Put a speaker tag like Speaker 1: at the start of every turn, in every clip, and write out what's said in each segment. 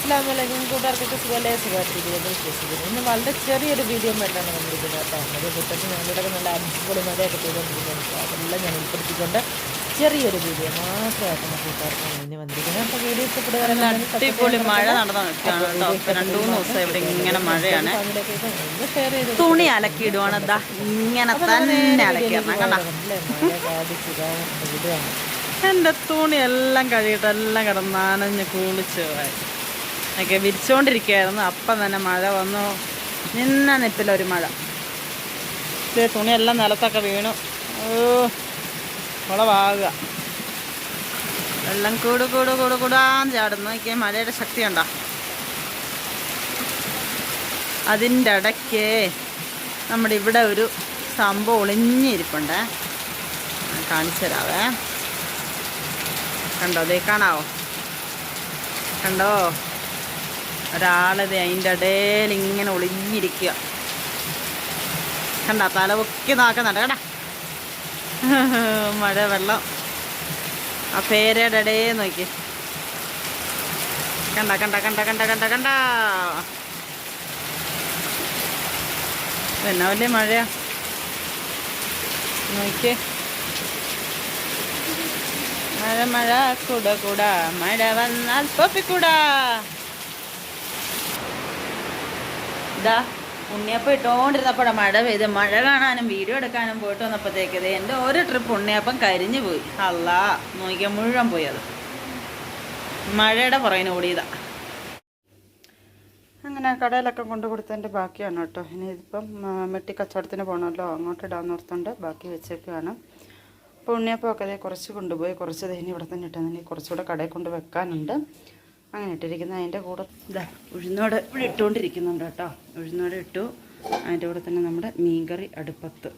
Speaker 1: അസ്സാം വലൈക്കും കൂട്ടുകാർക്കൊക്കെ സുഖമല്ലേ? സുഖമായിട്ടിരിക്കുന്നത് വിശ്വസിക്കുന്നു ഇന്ന് വളരെ ചെറിയൊരു വീഡിയോ ആയിട്ടാണ് വന്നിരിക്കുന്നത് കേട്ടോ. അത് മുറ്റത്ത് ഞങ്ങളുടെ നല്ല അടിപൊളി മഴയൊക്കെ ചെയ്തുകൊണ്ടിരിക്കുന്നത് അതെല്ലാം ഞാൻ ഉൾപ്പെടുത്തിക്കൊണ്ട് ചെറിയൊരു വീഡിയോ മാത്രമായിട്ടാണ് കൂട്ടുകാർക്ക് ഇന്ന് വന്നിരിക്കുന്നത്. അപ്പോൾ വീഡിയോ
Speaker 2: ഇഷ്ടപ്പെടുക മഴ തുണി അലക്കിയിടുവാണ്. ഇങ്ങനെ തന്നെ അലക്കിയിടണം. കണ്ടോ? എന്റെ തുണി എല്ലാം കഴുകിയിട്ട് എല്ലാം കിടന്ന് നനഞ്ഞ് കുളിച്ച് ഒക്കെ വിരിച്ചുകൊണ്ടിരിക്കുകയായിരുന്നു അപ്പം തന്നെ മഴ വന്നു. നിന്ന നിപ്പിലൊരു മഴ. ഇത് തുണിയെല്ലാം നിലത്തൊക്കെ വീണു. കുളവാകുക വെള്ളം കൂടു കൂടു കൂട് കൂടാൻ ചാടുന്നു. നോക്കിയാൽ മഴയുടെ ശക്തി ഉണ്ടോ അതിന്റെ ഇടയ്ക്ക് നമ്മുടെ ഇവിടെ ഒരു സംഭവം ഒളിഞ്ഞിരിപ്പുണ്ടേ. കാണിച്ചു തരാവേ. കണ്ടോ? ദേ കാണാവോ? കണ്ടോ? ഒരാളത് അതിന്റെ ഇടയിൽ ഇങ്ങനെ ഒളിഞ്ഞിരിക്കുക. കണ്ട തല ഒക്കെ നോക്കുന്നുണ്ട് കേട്ടാ മഴ വെള്ളം. ആ പേരയുടെ ഇടയിൽ നോക്കി. കണ്ട കണ്ട കണ്ട കണ്ട കണ്ട കണ്ട. പിന്നെ വലിയ മഴയാ? നോക്കിയേ. മഴ മഴ കൂടെ കൂടാ. മഴ വന്നാൽ പൊപ്പിക്കൂടാ ഇതാ ഉണ്ണിയപ്പം ഇട്ടുകൊണ്ടിരുന്നപ്പോഴാണ് മഴ പെയ്ത് മഴ കാണാനും വീഡിയോ എടുക്കാനും പോയിട്ട് വന്നപ്പോഴത്തേക്ക് ഇത് എന്റെ ഒരു ട്രിപ്പ് ഉണ്ണിയപ്പം കരിഞ്ഞു പോയി. അല്ല നോക്കിയാൽ മുഴുവൻ പോയി അത്. മഴയുടെ പുറകിന് ഓടിയതാ. അങ്ങനെ കടയിലൊക്കെ കൊണ്ടു കൊടുത്തതിന്റെ ബാക്കിയാണ് കേട്ടോ. ഇനി ഇതിപ്പം മെട്ടി കച്ചവടത്തിന് പോകണമല്ലോ അങ്ങോട്ട് ഇടാൻ ഓർത്തുണ്ട് ബാക്കി വെച്ചേക്കാണ് അപ്പോൾ ഉണ്ണിയപ്പമൊക്കെ അതേ കുറച്ച് കൊണ്ടുപോയി. കുറച്ച് ഇനി ഇവിടെ തന്നെ ഇട്ടെന്ന് കുറച്ചുകൂടെ കടയിൽ കൊണ്ട് വെക്കാനുണ്ട്. അങ്ങനെ ഇട്ടിരിക്കുന്നത് അതിന്റെ കൂടെ ഇതാ ഉഴുന്നോട് ഇവിടെ ഇട്ടുകൊണ്ടിരിക്കുന്നുണ്ട് കേട്ടോ. ഉഴുന്നോട് ഇട്ടു. അതിന്റെ കൂടെ തന്നെ നമ്മുടെ മീൻകറി അടുപ്പത്ത്.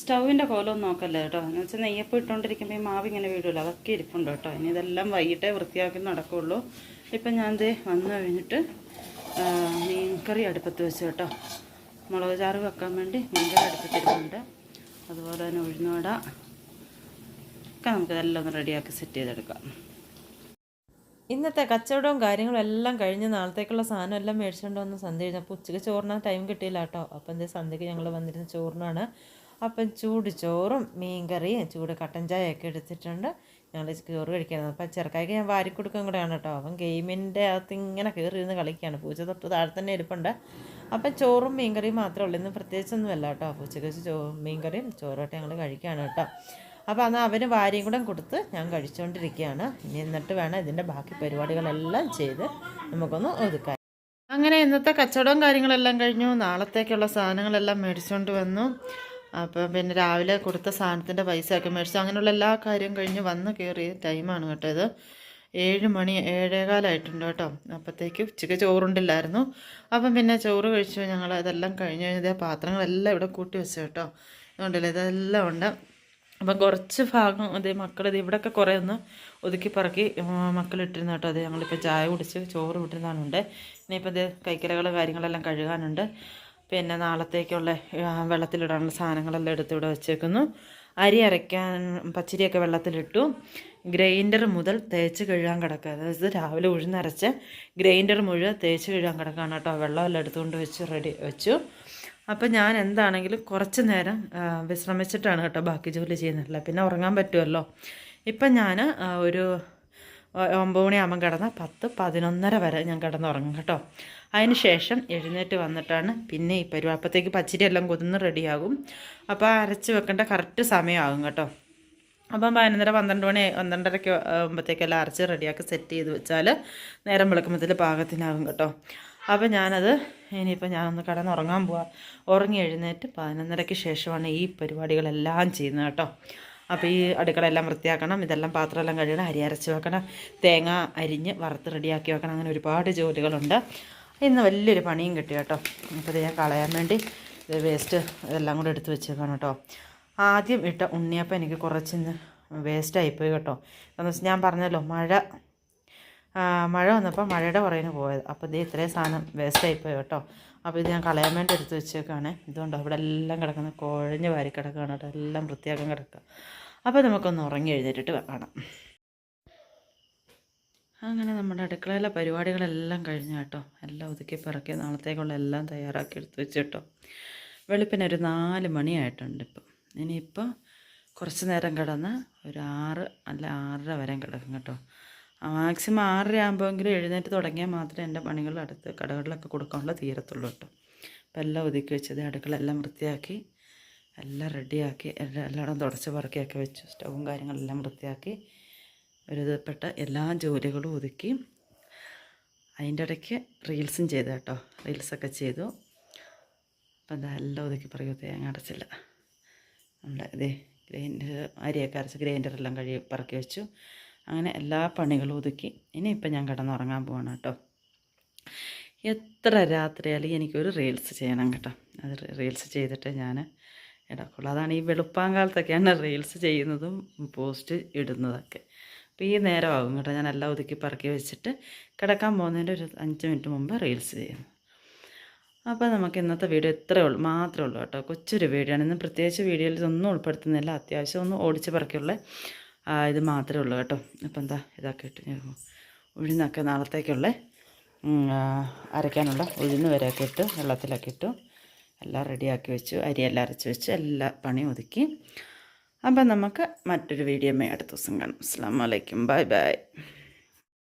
Speaker 2: സ്റ്റൗവിന്റെ കോലം നോക്കല്ലേ കേട്ടോ. എന്ന് വെച്ചാൽ നെയ്യപ്പം ഇട്ടുകൊണ്ടിരിക്കുമ്പോൾ ഈ മാവ് ഇങ്ങനെ വീഴുമല്ലോ അതൊക്കെ ഇരിപ്പുണ്ട് കേട്ടോ. ഇനി ഇതെല്ലാം വൈകിട്ടേ വൃത്തിയാക്കി നടക്കുള്ളൂ. ഇപ്പം ഞാൻ ദേ വന്നു കഴിഞ്ഞിട്ട് മീൻകറി അടുപ്പത്ത് വെച്ച് കേട്ടോ. മുളക് ചാറ് വെക്കാൻ വേണ്ടി മീൻകറി അടുപ്പത്തിരുന്നുണ്ട് അതുപോലെ തന്നെ ഉഴുന്നുവട. ഒക്കെ നമുക്കിതെല്ലാം ഒന്ന് റെഡിയാക്കി സെറ്റ് ചെയ്തെടുക്കാം.
Speaker 1: ഇന്നത്തെ കച്ചവടവും കാര്യങ്ങളും എല്ലാം കഴിഞ്ഞ് നാളത്തേക്കുള്ള സാധനം എല്ലാം മേടിച്ചുകൊണ്ട് വന്ന് സന്ധ്യ കഴിഞ്ഞപ്പോൾ ഉച്ചയ്ക്ക് ചോറിനാ ടൈം കിട്ടിയില്ല കേട്ടോ അപ്പം എന്തേ സന്ധ്യയ്ക്ക് ഞങ്ങൾ വന്നിരുന്ന ചോറിനാണ്. അപ്പം ചൂട് ചോറും മീൻകറിയും ചൂട് കട്ടൻ ചായയൊക്കെ എടുത്തിട്ടുണ്ട്. ഞങ്ങൾ ചോറ് കഴിക്കുന്നത് അപ്പം ചെറുക്കായ്ക്ക് ഞാൻ വാരി കൊടുക്കും കൂടെയാണ് കേട്ടോ അവൻ ഗെയിമിന്റെ അകത്ത് ഇങ്ങനെ കയറി ഇരുന്ന് കളിക്കുകയാണ് പൂച്ച തൊട്ട് താഴെ തന്നെ ഇരിപ്പുണ്ട്. അപ്പം ചോറും മീൻകറിയും മാത്രമേ ഉള്ളൂ. ഇന്ന് പ്രത്യേകിച്ചൊന്നുമല്ല കേട്ടോ അപ്പോൾ ഉച്ചയ്ക്ക് വെച്ച് ചോ മീൻകറിയും ചോറോട്ട് ഞങ്ങൾ കഴിക്കുകയാണ് കേട്ടോ അപ്പോൾ അന്ന് അവന് വാരിയും കൂടെ കൊടുത്ത് ഞാൻ കഴിച്ചുകൊണ്ടിരിക്കുകയാണ് ഇനി എന്നിട്ട് വേണം ഇതിന്റെ ബാക്കി പരിപാടികളെല്ലാം ചെയ്ത് നമുക്കൊന്ന് ഒതുക്കാൻ. അങ്ങനെ ഇന്നത്തെ കച്ചവടവും കാര്യങ്ങളെല്ലാം കഴിഞ്ഞു. നാളത്തേക്കുള്ള സാധനങ്ങളെല്ലാം മേടിച്ചുകൊണ്ട് വന്നു. അപ്പം പിന്നെ രാവിലെ കൊടുത്ത സാധനത്തിന്റെ പൈസയൊക്കെ മേടിച്ചു. അങ്ങനെയുള്ള എല്ലാ കാര്യവും കഴിഞ്ഞ് വന്ന് കയറിയ ടൈമാണ് കേട്ടോ ഇത്. ഏഴ് മണി ഏഴേകാലായിട്ടുണ്ട് കേട്ടോ. അപ്പോഴത്തേക്ക് ഉച്ചയ്ക്ക് ചോറുണ്ടില്ലായിരുന്നു. അപ്പം പിന്നെ ചോറ് കഴിച്ചു ഞങ്ങൾ ഇതെല്ലാം കഴിഞ്ഞ് കഴിഞ്ഞാൽ പാത്രങ്ങളെല്ലാം ഇവിടെ കൂട്ടി വെച്ചു കേട്ടോ. അതുകൊണ്ടല്ലേ ഇതെല്ലാം ഉണ്ട്. അപ്പം കുറച്ച് ഭാഗം അതേ മക്കളിത് ഇവിടെയൊക്കെ കുറേ ഒന്ന് ഒതുക്കി പറക്കി മക്കളിട്ടിരുന്ന കേട്ടോ. അതെ ഞങ്ങളിപ്പോൾ ചായ കുടിച്ച് ചോറ് വിട്ടിരുന്നാണുണ്ട് ഇനിയിപ്പോൾ ഇത് കൈക്കലകൾ കാര്യങ്ങളെല്ലാം കഴുകാനുണ്ട്. പിന്നെ നാളത്തേക്കുള്ള വെള്ളത്തിലിടാനുള്ള സാധനങ്ങളെല്ലാം എടുത്ത് ഇവിടെ വെച്ചേക്കുന്നു. അരി അരയ്ക്കാൻ പച്ചരിയൊക്കെ വെള്ളത്തിലിട്ടു. ഗ്രൈൻഡർ മുതൽ തേച്ച് കഴുകാൻ കിടക്കുക. അതായത് രാവിലെ ഉഴുന്നരച്ച് ഗ്രൈൻഡർ മുഴുവൻ തേച്ച് കഴുകാൻ കിടക്കുകയാണ് കേട്ടോ. വെള്ളമെല്ലാം എടുത്തുകൊണ്ട് വെച്ച് റെഡി വെച്ചു. അപ്പം ഞാൻ എന്താണെങ്കിലും കുറച്ച് നേരം വിശ്രമിച്ചിട്ടാണ് കേട്ടോ ബാക്കി ജോലി ചെയ്യുന്നില്ല പിന്നെ ഉറങ്ങാൻ പറ്റുമല്ലോ. ഇപ്പം ഞാൻ ഒരു ഒമ്പത് മണിയാകുമ്പം കിടന്ന പത്ത് പതിനൊന്നര വരെ ഞാൻ കിടന്നുറങ്ങും കേട്ടോ. അതിന് ശേഷം എഴുന്നേറ്റ് വന്നിട്ടാണ് പിന്നെ ഈ പരിപാടി അപ്പോഴത്തേക്ക് പച്ചരി എല്ലാം കൊതിന്ന് റെഡിയാകും. അപ്പോൾ അരച്ച് വെക്കേണ്ട കറക്റ്റ് സമയമാകും കേട്ടോ. അപ്പം പതിനൊന്നര പന്ത്രണ്ട് മണി പന്ത്രണ്ടരയ്ക്ക് ആകുമ്പോഴത്തേക്കെല്ലാം അരച്ച് റെഡിയാക്കി സെറ്റ് ചെയ്ത് വെച്ചാൽ നേരം വിളക്കുമ്പോഴത്തേക്ക് പാകത്തിനാകും കേട്ടോ. അപ്പോൾ ഞാനത് ഇനിയിപ്പോൾ ഞാനൊന്ന് കിടന്നുറങ്ങാൻ പോവാം. ഉറങ്ങി എഴുന്നേറ്റ് പതിനൊന്നരയ്ക്ക് ശേഷമാണ് ഈ പരിപാടികളെല്ലാം ചെയ്യുന്നത് കേട്ടോ. അപ്പോൾ ഈ അടുക്കളയെല്ലാം വൃത്തിയാക്കണം ഇതെല്ലാം പാത്രമെല്ലാം കഴുകണം അരി അരച്ച് വെക്കണം തേങ്ങ അരിഞ്ഞ് വറുത്ത് റെഡിയാക്കി വെക്കണം. അങ്ങനെ ഒരുപാട് ജോലികളുണ്ട്. ഇന്ന് വലിയൊരു പണിയും കിട്ടി കേട്ടോ. അപ്പോൾ ഇത് ഞാൻ കളയാൻ വേണ്ടി വേസ്റ്റ് ഇതെല്ലാം കൂടെ എടുത്ത് വെച്ചേക്കാണ് കേട്ടോ. ആദ്യം ഇട്ട ഉണ്ണിയപ്പം എനിക്ക് കുറച്ചിന്ന് വേസ്റ്റായിപ്പോയി കേട്ടോ. എന്ന് വെച്ചാൽ ഞാൻ പറഞ്ഞല്ലോ മഴ മഴ വന്നപ്പോൾ മഴയുടെ പുറകിന് പോയത്. അപ്പോൾ ഇത് ഇത്രയും സാധനം വേസ്റ്റായിപ്പോയി കേട്ടോ. അപ്പോൾ ഇത് ഞാൻ കളയാൻ വേണ്ടി എടുത്ത് വെച്ചേക്കാണ്. ഇതുകൊണ്ട് അവിടെ എല്ലാം കിടക്കുന്ന കുഴഞ്ഞ് വാരി കിടക്കുകയാണ് കേട്ടോ. എല്ലാം വൃത്തിയാക്കാൻ കിടക്കുക. അപ്പോൾ നമുക്കൊന്ന് ഉറങ്ങി എഴുന്നേറ്റിട്ട് കാണാം. അങ്ങനെ നമ്മുടെ അടുക്കളയിലെ പരിപാടികളെല്ലാം കഴിഞ്ഞു കേട്ടോ. എല്ലാം ഒതുക്കി പിറക്കി നാളത്തേക്കുള്ള എല്ലാം തയ്യാറാക്കി എടുത്ത് വെച്ച് കേട്ടോ വെളുപ്പിന് ഒരു നാല് മണിയായിട്ടുണ്ട് ഇപ്പം. ഇനിയിപ്പോൾ കുറച്ച് നേരം കിടന്ന് ഒരു ആറ് അല്ല ആറര വരെ കിടക്കും കേട്ടോ. മാക്സിമം ആറര ആകുമ്പോഴെങ്കിലും എഴുന്നേറ്റ് തുടങ്ങിയാൽ മാത്രമേ എന്റെ പണികൾ അടുത്ത് കടകളിലൊക്കെ കൊടുക്കാനുള്ള തീരത്തുള്ളൂ കേട്ടോ. അപ്പം എല്ലാം ഒതുക്കി വെച്ചത് അടുക്കള എല്ലാം വൃത്തിയാക്കി എല്ലാം റെഡിയാക്കി എല്ലാം എല്ലായിടം തുടച്ച് പറക്കിയൊക്കെ വെച്ചു സ്റ്റൗവും കാര്യങ്ങളെല്ലാം വൃത്തിയാക്കി ഒരു വിധപ്പെട്ട എല്ലാ ജോലികളും ഒതുക്കി അതിന്റെ ഇടയ്ക്ക് റീൽസും ചെയ്തു കേട്ടോ. റീൽസൊക്കെ ചെയ്തു. അപ്പം എന്താ എല്ലാം ഒതുക്കി പറയൂ തേങ്ങ അടച്ചില്ല നമ്മുടെ ഇതേ ഗ്രൈൻഡർ അരിയൊക്കെ അരച്ച് ഗ്രൈൻഡറെല്ലാം കഴുകി പറക്കി വെച്ചു. അങ്ങനെ എല്ലാ പണികളും ഒതുക്കി. ഇനിയിപ്പം ഞാൻ കിടന്നുറങ്ങാൻ പോവാണ് കേട്ടോ. എത്ര രാത്രിയായാലും എനിക്കൊരു റീൽസ് ചെയ്യണം കേട്ടോ. അത് റീൽസ് ചെയ്തിട്ട് ഞാൻ ഇടക്കുള്ളൂ. അതാണ് ഈ വെളുപ്പാങ്കാലത്തൊക്കെയാണ് റീൽസ് ചെയ്യുന്നതും പോസ്റ്റ് ഇടുന്നതൊക്കെ. അപ്പോൾ ഈ നേരമാകും കേട്ടോ. ഞാൻ എല്ലാം ഒതുക്കി പറക്കി വെച്ചിട്ട് കിടക്കാൻ പോകുന്നതിന്റെ ഒരു അഞ്ച് മിനിറ്റ് മുമ്പ് റീൽസ് ചെയ്യുന്നു. അപ്പോൾ നമുക്ക് ഇന്നത്തെ വീഡിയോ ഇത്രയേ ഉള്ളൂ. മാത്രമേ ഉള്ളൂ കേട്ടോ. കൊച്ചൊരു വീഡിയോ ആണ്. ഇന്ന് പ്രത്യേകിച്ച് വീഡിയോയിൽ ഇതൊന്നും ഉൾപ്പെടുത്തുന്നില്ല. അത്യാവശ്യം ഒന്ന് ഓടിച്ച് പറക്കിയുള്ള ഇത് മാത്രമേ ഉള്ളൂ കേട്ടോ. അപ്പോൾ എന്താ ഇതൊക്കെ ഇട്ട് ഉഴുന്നൊക്കെ നാളത്തേക്കുള്ള. അരയ്ക്കാനുള്ള ഉഴുന്ന് വരെയൊക്കെ ഇട്ട് വെള്ളത്തിലൊക്കെ ഇട്ടു. എല്ലാം റെഡിയാക്കി വെച്ചു. അരിയെല്ലാം അരച്ച് വെച്ച്. എല്ലാ പണിയും ഒതുക്കി. അപ്പം നമുക്ക് മറ്റൊരു വീഡിയോ അടുത്ത ദിവസം കാണാം. അസ്സാം വലൈക്കും ബൈ ബൈ.